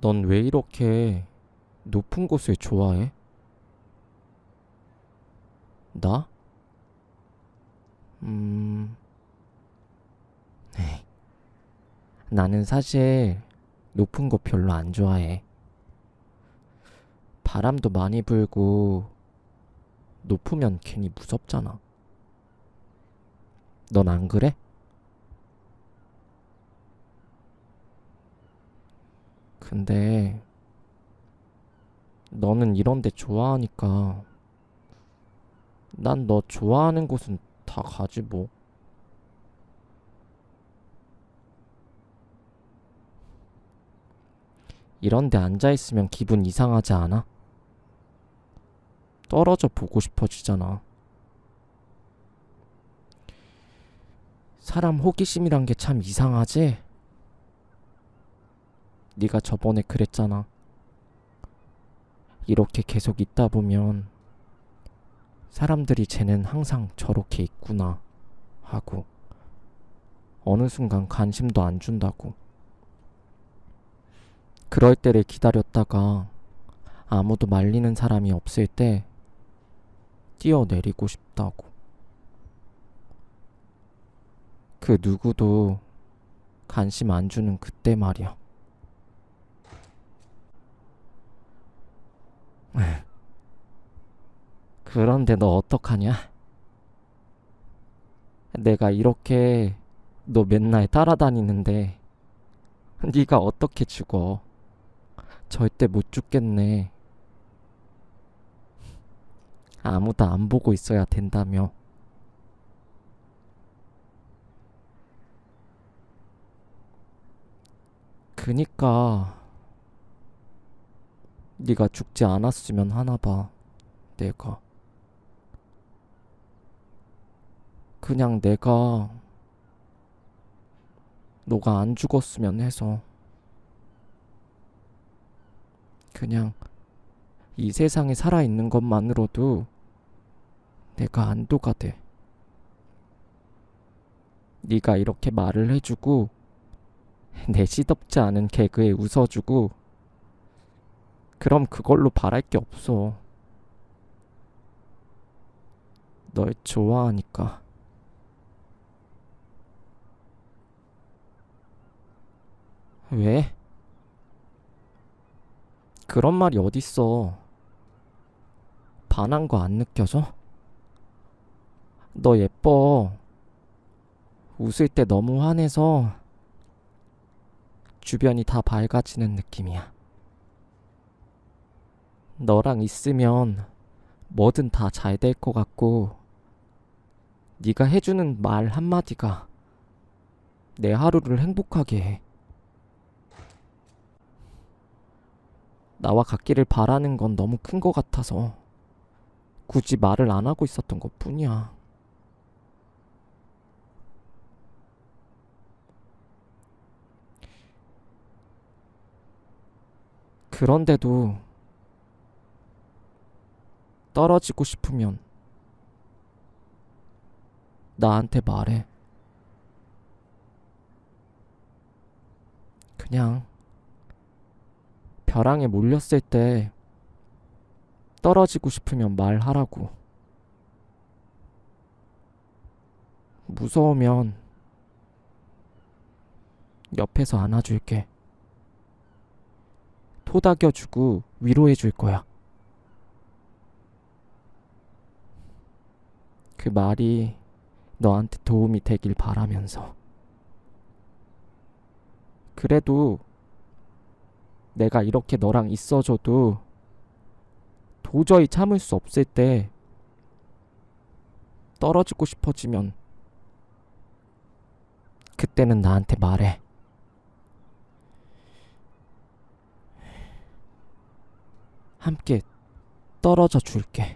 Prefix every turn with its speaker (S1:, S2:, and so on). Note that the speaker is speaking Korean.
S1: 넌 왜 이렇게 높은 곳을 좋아해? 나? 음, 에이, 나는 사실 높은 곳 별로 안 좋아해. 바람도 많이 불고 높으면 괜히 무섭잖아. 넌 안 그래? 근데 너는 이런 데 좋아하니까 난 너 좋아하는 곳은 다 가지 뭐. 이런 데 앉아 있으면 기분 이상하지 않아? 떨어져 보고 싶어지잖아. 사람 호기심이란 게 참 이상하지? 네가 저번에 그랬잖아. 이렇게 계속 있다 보면 사람들이 쟤는 항상 저렇게 있구나 하고 어느 순간 관심도 안 준다고. 그럴 때를 기다렸다가 아무도 말리는 사람이 없을 때 뛰어내리고 싶다고. 그 누구도 관심 안 주는 그때 말이야. 그런데 너 어떡하냐? 내가 이렇게 너 맨날 따라다니는데 네가 어떻게 죽어? 절대 못 죽겠네. 아무도 안 보고 있어야 된다며. 그니까 네가 죽지 않았으면 하나 봐. 내가 그냥 내가 너가 안 죽었으면 해서 그냥 이 세상에 살아 있는 것만으로도 내가 안도가 돼. 네가 이렇게 말을 해주고 내 시덥지 않은 개그에 웃어주고 그럼 그걸로 바랄 게 없어. 널 좋아하니까. 왜? 그런 말이 어딨어. 반한 거 안 느껴져? 너 예뻐. 웃을 때 너무 환해서 주변이 다 밝아지는 느낌이야. 너랑 있으면 뭐든 다 잘 될 것 같고 네가 해주는 말 한마디가 내 하루를 행복하게 해. 나와 같기를 바라는 건 너무 큰 것 같아서 굳이 말을 안 하고 있었던 것 뿐이야. 그런데도 떨어지고 싶으면 나한테 말해. 그냥 벼랑에 몰렸을 때 떨어지고 싶으면 말하라고. 무서우면 옆에서 안아줄게. 토닥여주고 위로해줄 거야. 그 말이 너한테 도움이 되길 바라면서. 그래도 내가 이렇게 너랑 있어줘도 도저히 참을 수 없을 때 떨어지고 싶어지면 그때는 나한테 말해. 함께 떨어져 줄게.